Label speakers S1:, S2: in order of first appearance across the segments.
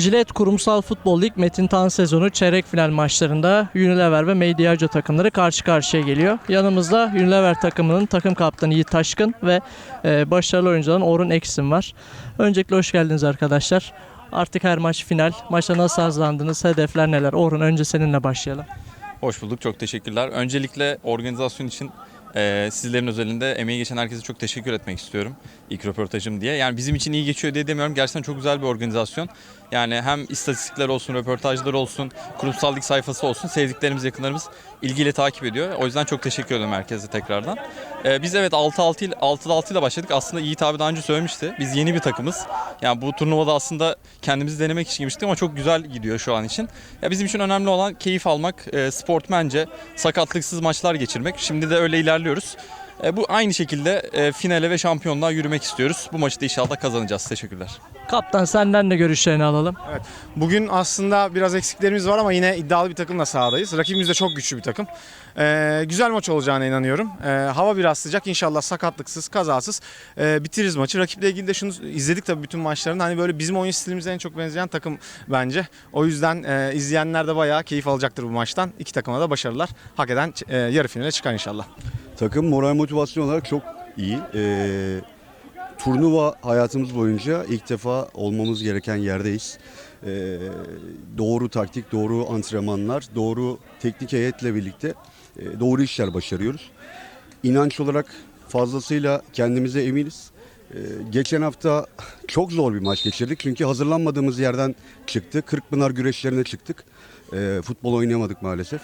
S1: Jilet Kurumsal Futbol Lig Metin Tan sezonu çeyrek final maçlarında Unilever ve Medyaco takımları karşı karşıya geliyor. Yanımızda Unilever takımının takım kaptanı Yiğit Taşkın ve e, başarılı oyuncuların Orhun Eksim var. Öncelikle hoş geldiniz arkadaşlar. Artık her maç final. Maça nasıl hazırlandınız? Hedefler neler? Orhun önce seninle başlayalım.
S2: Hoş bulduk, çok teşekkürler. Öncelikle organizasyon için e, sizlerin özelinde emeği geçen herkese çok teşekkür etmek istiyorum. İlk röportajım diye. Yani bizim için iyi geçiyor diye demiyorum. Gerçekten çok güzel bir organizasyon. Yani hem istatistikler olsun, röportajlar olsun, kurumsal lig sayfası olsun sevdiklerimiz, yakınlarımız ilgiyle takip ediyor. O yüzden çok teşekkür ederim herkese tekrardan. E, biz evet 6-6 ile 6'da 6 ile başladık. Aslında Yiğit abi daha önce söylemişti. Biz yeni bir takımız. Yani bu turnuvada aslında kendimizi denemek için girmiştik ama çok güzel gidiyor şu an için. Ya bizim için önemli olan keyif almak, e, sportmence, sakatlıksız maçlar geçirmek. Şimdi de öyle ilerliyoruz. E, bu aynı şekilde e, finale ve şampiyonluğa yürümek istiyoruz. Bu maçı da inşallah kazanacağız. Teşekkürler.
S1: Kaptan senden de görüşlerini alalım.
S3: Bugün aslında biraz eksiklerimiz var ama yine iddialı bir takımla sahadayız. Rakibimiz de çok güçlü bir takım. Ee, güzel maç olacağına inanıyorum. Ee, hava biraz sıcak. İnşallah sakatlıksız, kazasız e, bitiririz maçı. Rakiple ilgili de şunu izledik tabii bütün maçlarını. Hani böyle bizim oyun stilimize en çok benzeyen takım bence. O yüzden e, izleyenler de bayağı keyif alacaktır bu maçtan. İki takıma da başarılar. Hak eden e, yarı finale çıkar inşallah.
S4: Takım moral motivasyon olarak çok iyi. Ee, turnuva hayatımız boyunca ilk defa olmamız gereken yerdeyiz. Ee, doğru taktik, doğru antrenmanlar, doğru teknik heyetle birlikte e, doğru işler başarıyoruz. İnanç olarak fazlasıyla kendimize eminiz. Ee, geçen hafta çok zor bir maç geçirdik çünkü hazırlanmadığımız yerden çıktı. Kırkpınar güreşlerine çıktık. Ee, futbol oynayamadık maalesef.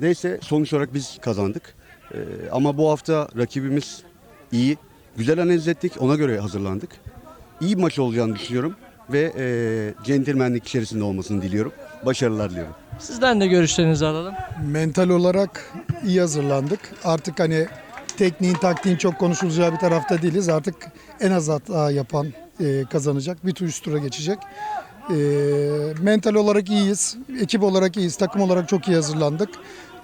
S4: Neyse sonuç olarak biz kazandık. Ee, ama bu hafta rakibimiz iyi. Güzel analiz ettik. Ona göre hazırlandık. İyi bir maç olacağını düşünüyorum. Ve e, centilmenlik içerisinde olmasını diliyorum. Başarılar diliyorum.
S1: Sizden de görüşlerinizi alalım.
S5: mental olarak iyi hazırlandık. Artık hani tekniğin taktiğin çok konuşulacağı bir tarafta değiliz. Artık en az hata yapan e, kazanacak. Bir tur üst tura geçecek. E, mental olarak iyiyiz. Ekip olarak iyiyiz. Takım olarak çok iyi hazırlandık.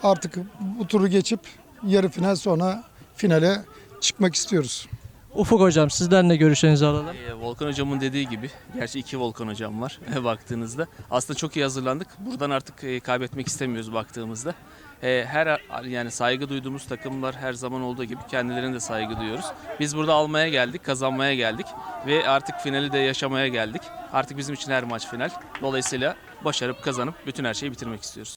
S5: Artık bu turu geçip yarı final sonra finale çıkmak istiyoruz.
S1: Ufuk hocam sizden de görüşlerinizi alalım.
S6: Ee, Volkan hocamın dediği gibi, gerçi iki Volkan hocam var baktığınızda. Aslında çok iyi hazırlandık. Buradan artık e, kaybetmek istemiyoruz baktığımızda. E, Her yani saygı duyduğumuz takımlar her zaman olduğu gibi kendilerine de saygı duyuyoruz. Biz burada almaya geldik, kazanmaya geldik ve artık finali de yaşamaya geldik. Artık bizim için her maç final. Dolayısıyla başarıp kazanıp bütün her şeyi bitirmek istiyoruz.